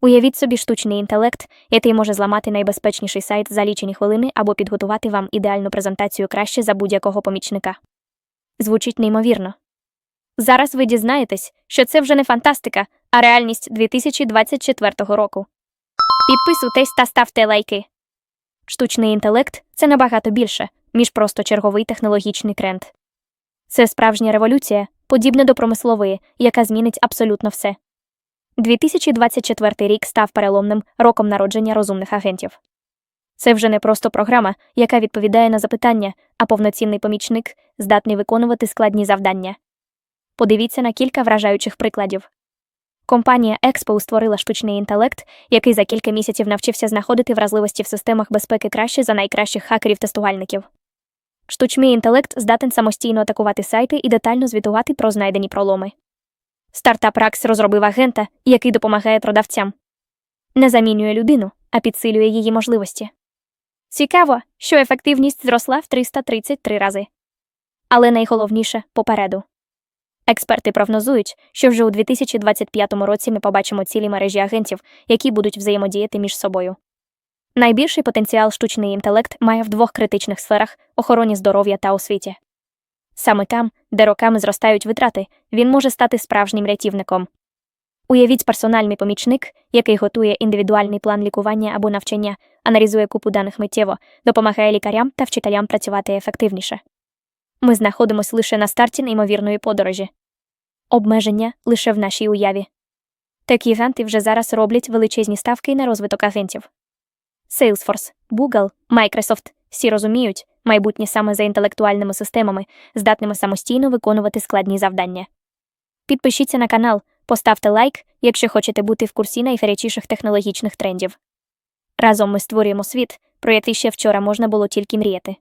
Уявіть собі штучний інтелект, який може зламати найбезпечніший сайт за лічені хвилини або підготувати вам ідеальну презентацію краще за будь-якого помічника. Звучить неймовірно. Зараз ви дізнаєтесь, що це вже не фантастика, а реальність 2024 року. Підписуйтесь та ставте лайки. Штучний інтелект це набагато більше, ніж просто черговий технологічний тренд. Це справжня революція, подібна до промислової, яка змінить абсолютно все. 2024 рік став переломним роком народження розумних агентів. Це вже не просто програма, яка відповідає на запитання, а повноцінний помічник, здатний виконувати складні завдання. Подивіться на кілька вражаючих прикладів. Компанія Expo створила штучний інтелект, який за кілька місяців навчився знаходити вразливості в системах безпеки краще за найкращих хакерів-тестувальників. Штучний інтелект здатен самостійно атакувати сайти і детально звітувати про знайдені проломи. Стартап Rax розробив агента, який допомагає продавцям. Не замінює людину, а підсилює її можливості. Цікаво, що ефективність зросла в 333 рази. Але найголовніше попереду. Експерти прогнозують, що вже у 2025 році ми побачимо цілі мережі агентів, які будуть взаємодіяти між собою. Найбільший потенціал штучний інтелект має в двох критичних сферах охороні здоров'я та освіті. Саме там, де роками зростають витрати, він може стати справжнім рятівником. Уявіть персональний помічник, який готує індивідуальний план лікування або навчання, аналізує купу даних миттєво, допомагає лікарям та вчителям працювати ефективніше. Ми знаходимося лише на старті неймовірної подорожі. Обмеження лише в нашій уяві. Такі гранти вже зараз роблять величезні ставки на розвиток агентів. Salesforce, Google, Microsoft всі розуміють, майбутнє саме за інтелектуальними системами, здатними самостійно виконувати складні завдання. Підпишіться на канал, поставте лайк, якщо хочете бути в курсі найгарячіших технологічних трендів. Разом ми створюємо світ, про який ще вчора можна було тільки мріяти.